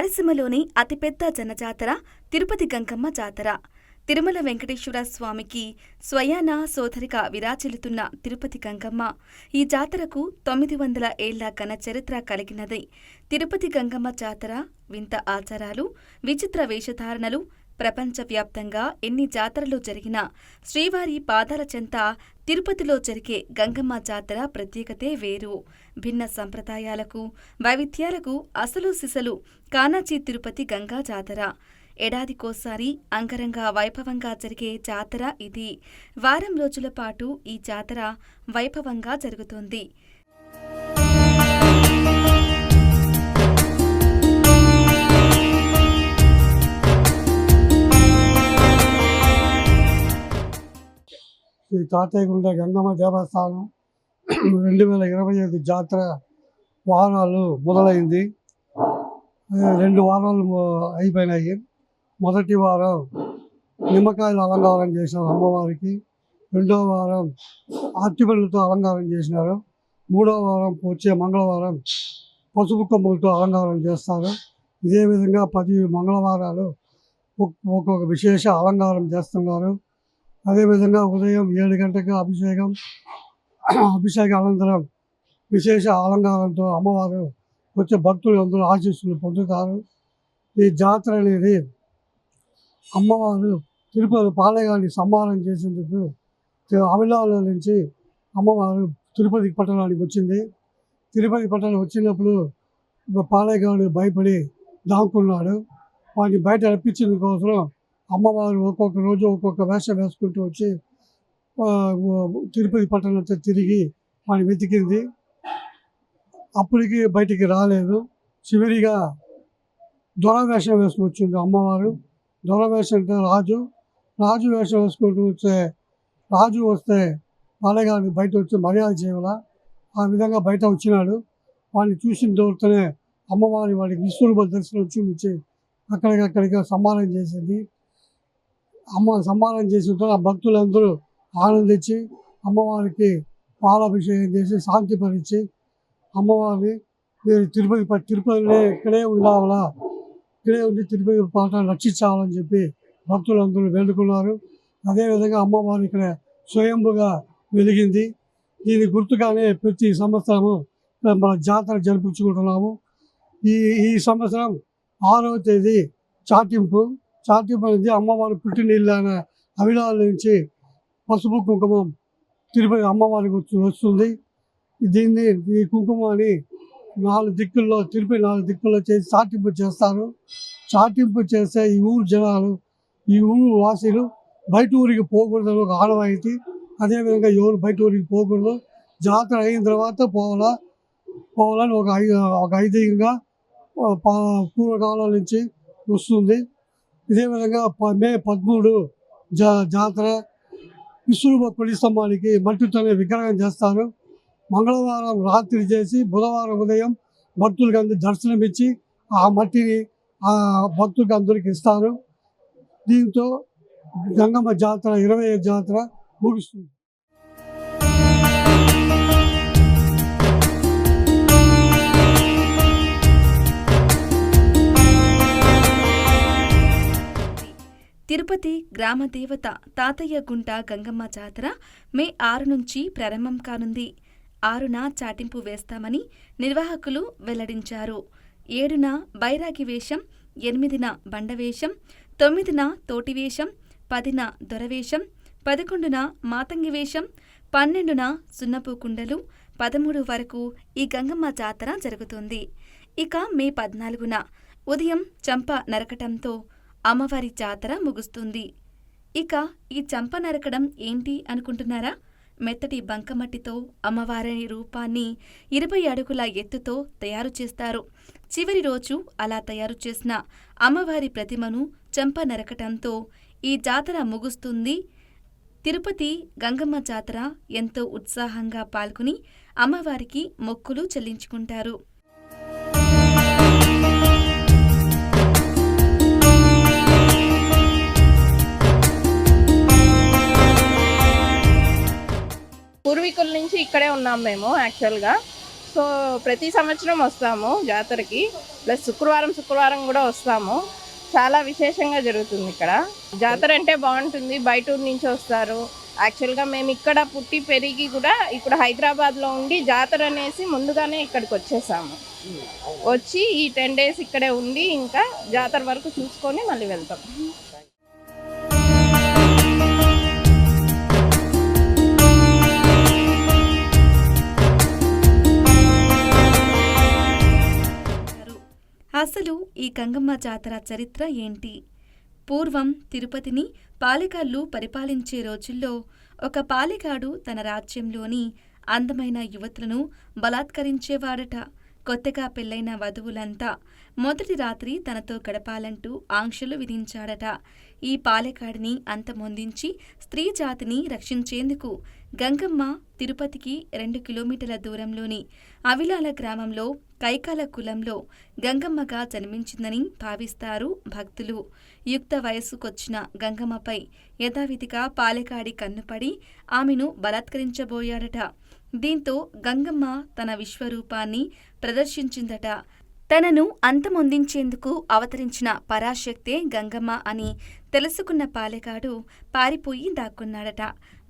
రాయలసీమలోని అతిపెద్ద జనజాతర తిరుపతి గంగమ్మ జాతర. తిరుమల వెంకటేశ్వర స్వామికి స్వయాన సోదరిగా విరాజిల్లుతున్న తిరుపతి గంగమ్మ ఈ జాతరకు తొమ్మిది వందల ఏళ్ళ ఘన చరిత్ర కలిగినది. తిరుపతి గంగమ్మ జాతర వింత ఆచారాలు విచిత్ర వేషధారణలు ప్రపంచవ్యాప్తంగా ఎన్ని జాతరలు జరిగినా శ్రీవారి పాదాల చెంత తిరుపతిలో జరిగే గంగమ్మ జాతర ప్రత్యేకతే వేరు. భిన్న సంప్రదాయాలకు వైవిధ్యాలకు అసలు సిసలు కానాచి తిరుపతి గంగా జాతర. ఏడాదికోసారి అంగరంగ వైభవంగా జరిగే జాతర ఇది. వారం రోజుల పాటు ఈ జాతర వైభవంగా జరుగుతోంది. తాతయ్యగుండ గంగమ్మ దేవస్థానం రెండు వేల ఇరవై ఐదు జాతర వారాలు మొదలైంది. రెండు వారాలు అయిపోయినాయి. మొదటి వారం నిమ్మకాయలు అలంకారం చేసినారు అమ్మవారికి. రెండో వారం అరటిపళ్ళతో అలంకారం చేసినారు. మూడో వారం వచ్చే మంగళవారం పసుపు కొమ్ములతో అలంకారం చేస్తారు. ఇదే విధంగా పది మంగళవారాలు ఒక్కొక్క విశేష అలంకారం చేస్తున్నారు. అదేవిధంగా ఉదయం ఏడు గంటలకు అభిషేకం అభిషేక అనంతరం విశేష అలంకారంతో అమ్మవారు వచ్చే భక్తులు అందరూ ఆశీస్సులు పొందుతారు. ఈ జాతర అనేది అమ్మవారు తిరుపతి పాలయాన్ని సంహారం చేసేందుకు అవిలాల నుంచి అమ్మవారు తిరుపతి పట్టణానికి వచ్చింది. తిరుపతి పట్టణం వచ్చినప్పుడు పాలయగాడు భయపడి దాక్కున్నాడు. వాడిని బయట రప్పించిన కోసం అమ్మవారు ఒక్కొక్క రోజు ఒక్కొక్క వేషం వేసుకుంటూ వచ్చి తిరుపతి పట్టణంతో తిరిగి వాడిని వెతికింది. అప్పటికి బయటికి రాలేదు. చివరిగా దొర వేషం వేసుకుని వచ్చింది అమ్మవారు. దొర వేషం అంటే రాజు. రాజు వేషం వేసుకుంటూ వస్తే రాజు వస్తే బాలగారిని బయట వచ్చి మర్యాద చేయాల ఆ విధంగా బయట వచ్చినాడు. వాడిని చూసిన దూరతోనే అమ్మవారి వాడికి విశ్వరూప దర్శనం చూపించి అక్కడికక్కడికి సమ్మానం చేసింది. అమ్మ సమ్మానం చేసిన ఆ భక్తులందరూ ఆనందించి అమ్మవారికి పాలాభిషేకం చేసి శాంతిపరిచి అమ్మవారిని మీరు తిరుపతి తిరుపతిలో ఇక్కడే ఉండాలా? ఇక్కడే ఉండి తిరుపతి పాటను రక్షించాలని చెప్పి భక్తులందరూ వేడుకున్నారు. అదేవిధంగా అమ్మవారు ఇక్కడ స్వయంభుగా వెలిగింది. దీని గుర్తుగానే ప్రతి సంవత్సరము మన జాతర జరిపించుకుంటున్నాము ఈ ఈ సంవత్సరం ఆరవ తేదీ చాటింపు. చాటింపు అనేది అమ్మవారి పుట్టినీళ్ళ అవిలాల నుంచి పసుపు కుంకుమం తిరుపతి అమ్మవారికి వచ్చి వస్తుంది. దీన్ని ఈ కుంకుమని నాలుగు దిక్కుల్లో తిరుపతి నాలుగు దిక్కుల్లో చేసి చాటింపు చేస్తారు. చాటింపు చేస్తే ఈ ఊరు జనాలు ఈ ఊరు వాసులు బయట ఊరికి పోకూడదని ఒక ఆనవాయితీ. అదేవిధంగా ఎవరు బయట ఊరికి పోకూడదు. జాతర అయిన తర్వాత పోవాలా? పోవాలని ఒక ఐ ఒక ఐదీయంగా పూర్వకాలం నుంచి వస్తుంది. ఇదే విధంగా మే పదమూడు జా జాతర విశ్వరూప కొడి స్తంభానికి మట్టితోనే విగ్రహం చేస్తారు. మంగళవారం రాత్రి చేసి బుధవారం ఉదయం భక్తులకు అందరి దర్శనం ఇచ్చి ఆ మట్టిని ఆ భక్తులకు అందరికి ఇస్తారు. దీంతో గంగమ్మ జాతర ఇరవై జాతర ముగుస్తుంది. తిరుపతి గ్రామ దేవత తాతయ్య గుంట గంగమ్మ జాతర మే ఆరు నుంచి ప్రారంభం కానుంది. ఆరున చాటింపు వేస్తామని నిర్వాహకులు వెల్లడించారు. ఏడున బైరాగి వేషం ఎనిమిదిన బండవేషం తొమ్మిదిన తోటివేషం పదిన దొరవేషం పదకొండున మాతంగి వేషం పన్నెండున సున్నపు కుండలు పదమూడు వరకు ఈ గంగమ్మ జాతర జరుగుతుంది. ఇక మే పద్నాలుగున ఉదయం చంప నరకటంతో అమ్మవారి జాతర ముగుస్తుంది. ఇక ఈ చంప నరకడం ఏంటి అనుకుంటున్నారా? మెత్తటి బంకమట్టితో అమ్మవారి రూపాన్ని ఇరవై అడుగుల ఎత్తుతో తయారు చేస్తారు. చివరి రోజు అలా తయారు చేసిన అమ్మవారి ప్రతిమను చంప నరకటంతో ఈ జాతర ముగుస్తుంది. తిరుపతి గంగమ్మ జాతర ఎంతో ఉత్సాహంగా పాల్గొని అమ్మవారికి మొక్కులు చెల్లించుకుంటారు. పూర్వీకుల నుంచి ఇక్కడే ఉన్నాం మేము యాక్చువల్గా సో ప్రతి సంవత్సరం వస్తాము జాతరకి. ప్లస్ శుక్రవారం శుక్రవారం కూడా వస్తాము. చాలా విశేషంగా జరుగుతుంది ఇక్కడ. జాతర అంటే బాగుంటుంది. బయట ఊరు నుంచి వస్తారు. యాక్చువల్గా మేము ఇక్కడ పుట్టి పెరిగి కూడా ఇక్కడ హైదరాబాద్లో ఉండి జాతర అనేసి ముందుగానే ఇక్కడికి వచ్చేసాము. వచ్చి ఈ టెన్ డేస్ ఇక్కడే ఉండి ఇంకా జాతర వరకు చూసుకొని మళ్ళీ వెళ్తాం. అసలు ఈ గంగమ్మ జాతర చరిత్ర ఏంటి? పూర్వం తిరుపతిని పాలెగాళ్ళు పరిపాలించే రోజుల్లో ఒక పాలెగాడు తన రాజ్యంలోని అందమైన యువతులను బలాత్కరించేవాడట. కొత్తగా పెళ్ళైన వధువులంతా మొదటి రాత్రి తనతో గడపాలంటూ ఆంక్షలు విధించాడట. ఈ పాలెకాడిని అంతమొందించి స్త్రీ జాతిని రక్షించేందుకు గంగమ్మ తిరుపతికి రెండు కిలోమీటర్ల దూరంలోని అవిలాల గ్రామంలో కైకాల కులంలో గంగమ్మగా జన్మించిందని భావిస్తారు భక్తులు. యుక్త వయస్సుకొచ్చిన గంగమ్మపై యథావిధిగా పాలెకాడి కన్నుపడి ఆమెను బలాత్కరించబోయాడట. దీంతో గంగమ్మ తన విశ్వరూపాన్ని ప్రదర్శించిందట. తనను అంతమొందించేందుకు అవతరించిన పరాశక్తే గంగమ్మ అని తెలుసుకున్న పాలెగాడు పారిపోయి దాక్కున్నాడట.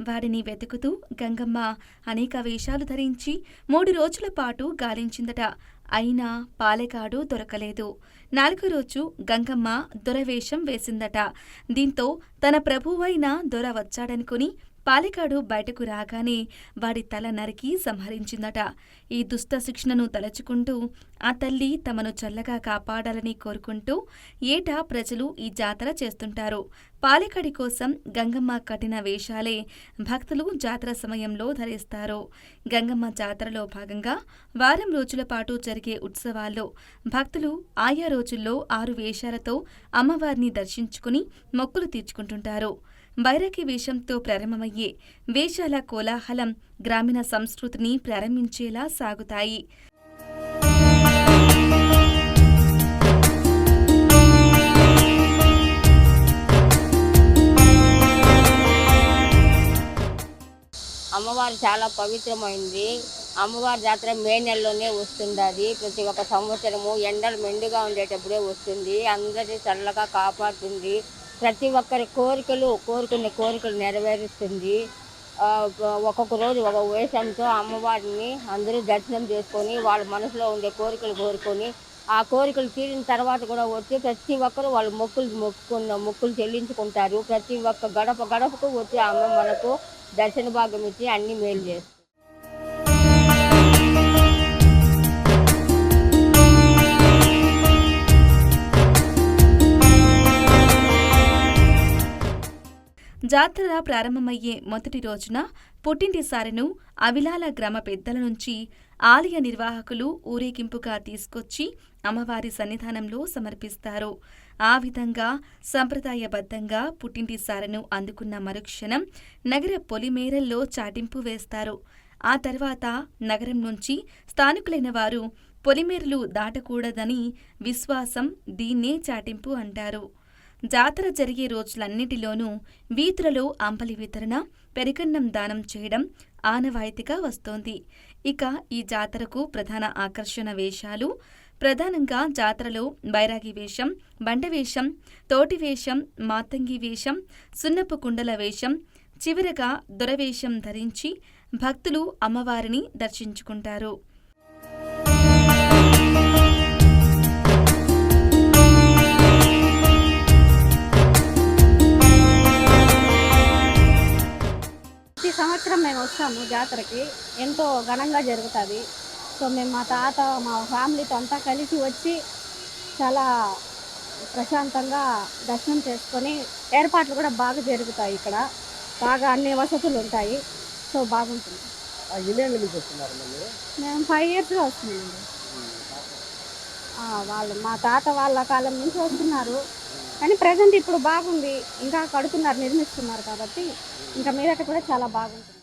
వాడిని వెతుకుతూ గంగమ్మ అనేక వేషాలు ధరించి మూడు రోజుల పాటు గాలించిందట. అయినా పాలెగాడు దొరకలేదు. నాలుగో రోజు గంగమ్మ దొరవేషం వేసిందట. దీంతో తన ప్రభువైన దొర వచ్చాడనుకుని పాలికాడు బయటకు రాగానే వాడి తల నరికి సంహరించిందట. ఈ దుష్ట శిక్షణను తలచుకుంటూ ఆ తల్లి తమను చల్లగా కాపాడాలని కోరుకుంటూ ఏటా ప్రజలు ఈ జాతర చేస్తుంటారు. పాలికడి కోసం గంగమ్మ కఠిన వేషాలే భక్తులు జాతర సమయంలో ధరిస్తారు. గంగమ్మ జాతరలో భాగంగా వారం రోజుల పాటు జరిగే ఉత్సవాల్లో భక్తులు ఆయా రోజుల్లో ఆరు వేషాలతో అమ్మవారిని దర్శించుకుని మొక్కులు తీర్చుకుంటుంటారు. బైరకి వేషంతో ప్రారంభమయ్యే వేషాల కోలాహలం గ్రామీణ సంస్కృతిని ప్రారంభించేలా సాగుతాయి. అమ్మవారు చాలా పవిత్రమైంది. అమ్మవారి జాతర మే నెలలోనే వస్తుంది ప్రతి ఒక్క సంవత్సరము ఎండలు మెండుగా ఉండేటప్పుడే వస్తుంది. అందరినీ చల్లగా కాపాడుతుంది. ప్రతి ఒక్కరి కోరికలు కోరుకున్న కోరికలు నెరవేరుస్తుంది. ఒక్కొక్క రోజు ఒక వేషంతో అమ్మవారిని అందరూ దర్శనం చేసుకొని వాళ్ళ మనసులో ఉండే కోరికలు కోరుకొని ఆ కోరికలు తీరిన తర్వాత కూడా వచ్చి ప్రతి ఒక్కరు వాళ్ళు మొక్కులు మొక్కుకున్న మొక్కులు చెల్లించుకుంటారు. ప్రతి ఒక్క గడప గడపకు వచ్చి అమ్మ మనకు దర్శన భాగం ఇచ్చి అన్ని మేలు చేస్తారు జాతర ప్రారంభమయ్యే మొదటి రోజున పుట్టింటి సారెను అవిలాల గ్రామ పెద్దల నుంచి ఆలయ నిర్వాహకులు ఊరేగింపుగా తీసుకొచ్చి అమ్మవారి సన్నిధానంలో సమర్పిస్తారు. ఆ విధంగా సంప్రదాయబద్ధంగా పుట్టింటి సారెను అందుకున్న మరుక్షణం నగర పొలిమేరల్లో చాటింపు వేస్తారు. ఆ తర్వాత నగరం నుంచి స్థానికులైన వారు పొలిమేరలు దాటకూడదని విశ్వాసం దీన్నే చాటింపు అంటారు. జాతర జరిగే రోజులన్నిటిలోనూ వీధులలో అంబలి వితరణ పెరికన్నం దానం చేయడం ఆనవాయితీగా వస్తోంది. ఇక ఈ జాతరకు ప్రధాన ఆకర్షణ వేషాలు ప్రధానంగా జాతరలో బైరాగి వేషం బండ వేషం తోటి వేషం మాతంగి వేషం సున్నపు కుండల వేషం చివరగా దొరవేషం ధరించి భక్తులు అమ్మవారిని దర్శించుకుంటారు. వస్తాము జాతరకి. ఎంతో ఘనంగా జరుగుతుంది. సో మేము మా తాత మా ఫ్యామిలీతో అంతా కలిసి వచ్చి చాలా ప్రశాంతంగా దర్శనం చేసుకొని ఏర్పాట్లు కూడా బాగా జరుగుతాయి ఇక్కడ. బాగా అన్ని వసతులు ఉంటాయి. సో బాగుంటుంది. మేము ఫైవ్ ఇయర్స్గా వస్తున్నామండి. వాళ్ళు మా తాత వాళ్ళ కాలం నుంచి వస్తున్నారు. కానీ ప్రజెంట్ ఇప్పుడు బాగుంది. ఇంకా కడుతున్నారు నిర్మిస్తున్నారు కాబట్టి ఇంకా మీదట కూడా చాలా బాగుంటుంది.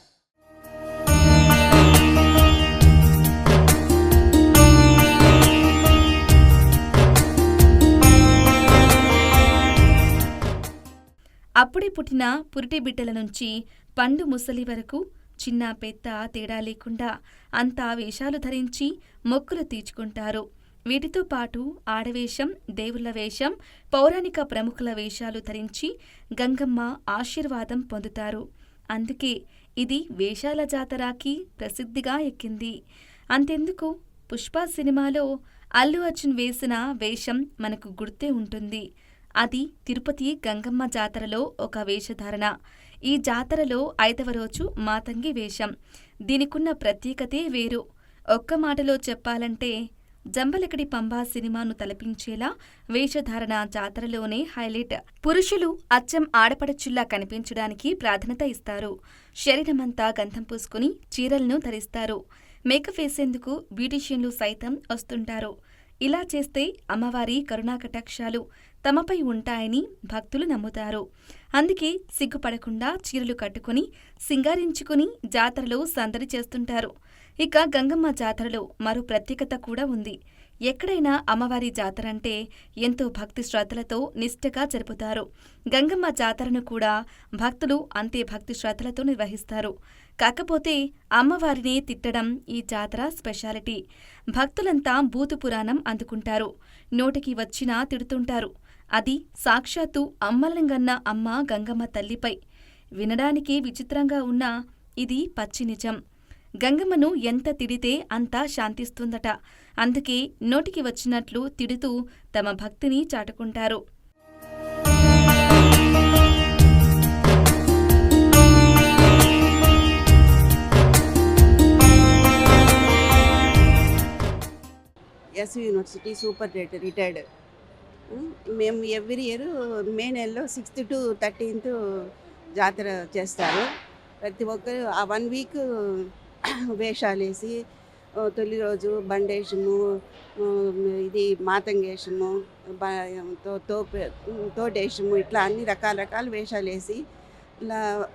అప్పుడే పుట్టిన పురిటి బిడ్డల నుంచి పండు ముసలి వరకు చిన్న పెద్ద తేడా లేకుండా అంతా వేషాలు ధరించి మొక్కులు తీర్చుకుంటారు. వీటితో పాటు ఆడవేషం దేవుళ్ళ వేషం పౌరాణిక ప్రముఖుల వేషాలు ధరించి గంగమ్మ ఆశీర్వాదం పొందుతారు. అందుకే ఇది వేషాల జాతరాకి ప్రసిద్ధిగా ఎక్కింది. అంతెందుకు? పుష్ప సినిమాలో అల్లు అర్జున్ వేసిన వేషం మనకు గుర్తే ఉంటుంది. అది తిరుపతి గంగమ్మ జాతరలో ఒక వేషధారణ. ఈ జాతరలో ఐదవ రోజు మాతంగి వేషం. దీనికున్న ప్రత్యేకతే వేరు. ఒక్క మాటలో చెప్పాలంటే జంబలకడి పంబా సినిమాను తలపించేలా వేషధారణ జాతరలోనే హైలైట్. పురుషులు అచ్చం ఆడపడచుల్లా కనిపించడానికి ప్రాధాన్యత ఇస్తారు. శరీరమంతా గంధం పూసుకుని చీరలను ధరిస్తారు. మేకప్ వేసేందుకు బ్యూటీషియన్లు సైతం వస్తుంటారు. ఇలా చేస్తే అమ్మవారి కరుణా కటాక్షాలు తమపై ఉంటాయని భక్తులు నమ్ముతారు. అందుకే సిగ్గుపడకుండా చీరలు కట్టుకుని సింగారించుకుని జాతరలో సందడి చేస్తుంటారు. ఇక గంగమ్మ జాతరలో మరో ప్రత్యేకత కూడా ఉంది. ఎక్కడైనా అమ్మవారి జాతర అంటే ఎంతో భక్తి శ్రద్ధలతో నిష్ఠగా జరుపుతారు. గంగమ్మ జాతరను కూడా భక్తులు అంతే భక్తి శ్రద్ధలతో నిర్వహిస్తారు. కాకపోతే అమ్మవారిని తిట్టడం ఈ జాతర స్పెషాలిటీ. భక్తులంతా బూతు పురాణం అందుకుంటారు. నోటికి వచ్చినా తిడుతుంటారు. అది సాక్షాత్తు అమ్మలంగన్న అమ్మ గంగమ్మ తల్లిపై. వినడానికి విచిత్రంగా ఉన్నా ఇది పచ్చి నిజం. గంగమ్మను ఎంత తిడితే అంతా శాంతిస్తుందట. అందుకే నోటికి వచ్చినట్లు తిడుతూ తమ భక్తిని చాటుకుంటారు. Yes university super retired. మేము ఎవ్రీ ఇయర్ మే నెలలో సిక్స్త్ టు థర్టీన్త్ జాతర చేస్తారు. ప్రతి ఒక్కరు ఆ వన్ వీక్ వేషాలు వేసి తొలి రోజు బండేషము ఇది మాతంగేషము తో- తోపే తోటేషము ఇట్లా అన్ని రకాల రకాల వేషాలు వేసి ఇలా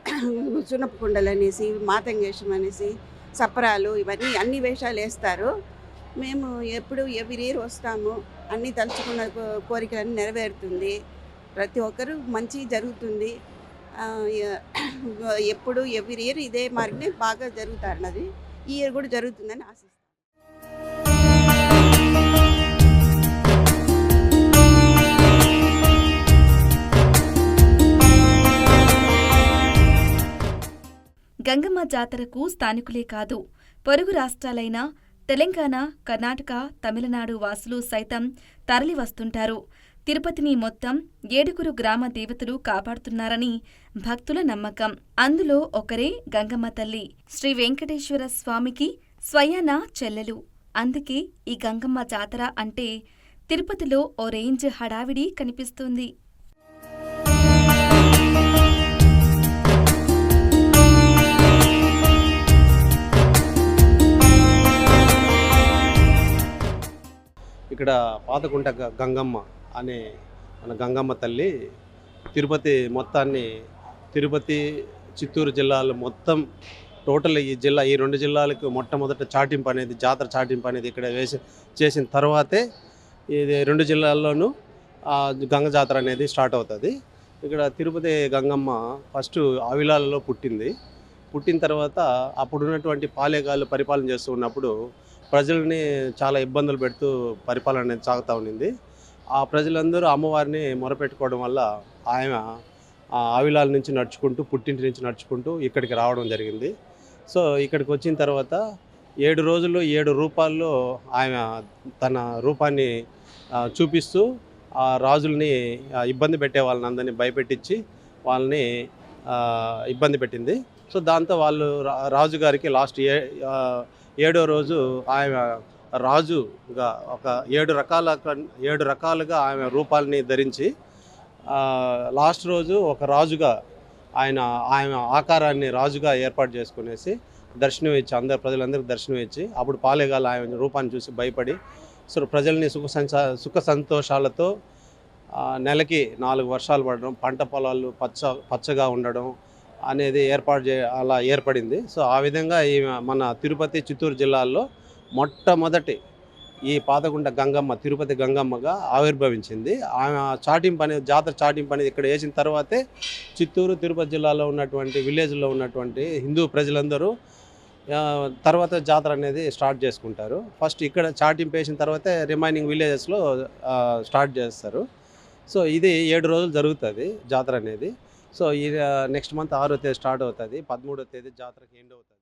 సునపు కుండలు అనేసి మాతంగేషం అనేసి సపరాలు ఇవన్నీ అన్ని వేషాలు వేస్తారు. మేము ఎప్పుడు ఎవ్రీ ఇయర్ వస్తాము. అన్నీ తలుచుకున్న కోరికలన్నీ నెరవేరుతుంది. ప్రతి ఒక్కరు మంచి జరుగుతుంది. ఎప్పుడు ఎవ్రీ ఇయర్ ఇదే మార్గనే బాగా జరుగుతారన్నది ఈ ఇయర్ కూడా జరుగుతుందని ఆశిస్తాను గంగమ్మ జాతరకు స్థానికులే కాదు పొరుగు రాష్ట్రాలైన తెలంగాణ కర్ణాటక తమిళనాడు వాసులు సైతం తరలి వస్తుంటారు తిరుపతిని మొత్తం ఏడుగురు గ్రామ దేవతలు కాపాడుతున్నారని భక్తుల నమ్మకం. అందులో ఒకరే గంగమ్మ తల్లి. శ్రీ వెంకటేశ్వర స్వామికి స్వయాన చెల్లెలు. అందుకే ఈ గంగమ్మ జాతర అంటే తిరుపతిలో ఓ రేంజ్ హడావిడి కనిపిస్తుంది. ఇక్కడ పాతకుంట గ- గంగమ్మ అనే మన గంగమ్మ తల్లి తిరుపతి మొత్తాన్ని తిరుపతి చిత్తూరు జిల్లాలు మొత్తం టోటల్ ఈ జిల్లా ఈ రెండు జిల్లాలకు మొట్టమొదట చాటింపు అనేది జాతర చాటింపు అనేది ఇక్కడ వేసి చేసిన తర్వాతే ఇది రెండు జిల్లాల్లోనూ గంగ జాతర అనేది స్టార్ట్ అవుతుంది. ఇక్కడ తిరుపతి గంగమ్మ ఫస్ట్ ఆవిలాలలో పుట్టింది. పుట్టిన తర్వాత అప్పుడున్నటువంటి పాలేగాళ్ళు పరిపాలన చేస్తూ ఉన్నప్పుడు ప్రజల్ని చాలా ఇబ్బందులు పెడుతూ పరిపాలన అనేది సాగుతూ ఉండింది. ఆ ప్రజలందరూ అమ్మవారిని మొరపెట్టుకోవడం వల్ల ఆయన ఆవిలాల నుంచి నడుచుకుంటూ పుట్టింటి నుంచి నడుచుకుంటూ ఇక్కడికి రావడం జరిగింది. సో ఇక్కడికి వచ్చిన తర్వాత ఏడు రోజులు ఏడు రూపాల్లో ఆయన తన రూపాన్ని చూపిస్తూ ఆ రాజుల్ని ఇబ్బంది పెట్టే వాళ్ళని అందరినీ భయపెట్టించి వాళ్ళని ఇబ్బంది పెట్టింది. సో దాంతో వాళ్ళు రాజుగారికి లాస్ట్ ఏ ఏడో రోజు ఆయన రాజుగా ఒక ఏడు రకాల ఏడు రకాలుగా ఆమె రూపాలని ధరించి లాస్ట్ రోజు ఒక రాజుగా ఆయన ఆయన ఆకారాన్ని రాజుగా ఏర్పాటు చేసుకునేసి దర్శనం ఇచ్చి అందరు ప్రజలందరికీ దర్శనం ఇచ్చి అప్పుడు పాలేగాలు ఆయన రూపాన్ని చూసి భయపడి సో ప్రజల్ని సుఖ సంచ సుఖ సంతోషాలతో నెలకి నాలుగు వర్షాలు పడడం పంట పొలాలు పచ్చ పచ్చగా ఉండడం అనేది ఏర్పాటు చే అలా ఏర్పడింది. సో ఆ విధంగా ఈ మన తిరుపతి చిత్తూరు జిల్లాల్లో మొట్టమొదటి ఈ పాతగుంట గంగమ్మ తిరుపతి గంగమ్మగా ఆవిర్భవించింది. ఆమె చాటింపు అనేది జాతర చాటింపు అనేది ఇక్కడ వేసిన తర్వాతే చిత్తూరు తిరుపతి జిల్లాలో ఉన్నటువంటి విలేజ్లో ఉన్నటువంటి హిందూ ప్రజలందరూ తర్వాత జాతర అనేది స్టార్ట్ చేసుకుంటారు. ఫస్ట్ ఇక్కడ చాటింపు వేసిన తర్వాతే రిమైనింగ్ విలేజెస్లో స్టార్ట్ చేస్తారు. సో ఇది ఏడు రోజులు జరుగుతుంది జాతర అనేది. సో ఈ నెక్స్ట్ మంత్ ఆరో తేదీ స్టార్ట్ అవుతుంది. పదమూడో తేదీ జాతరకి ఎండ్ అవుతుంది.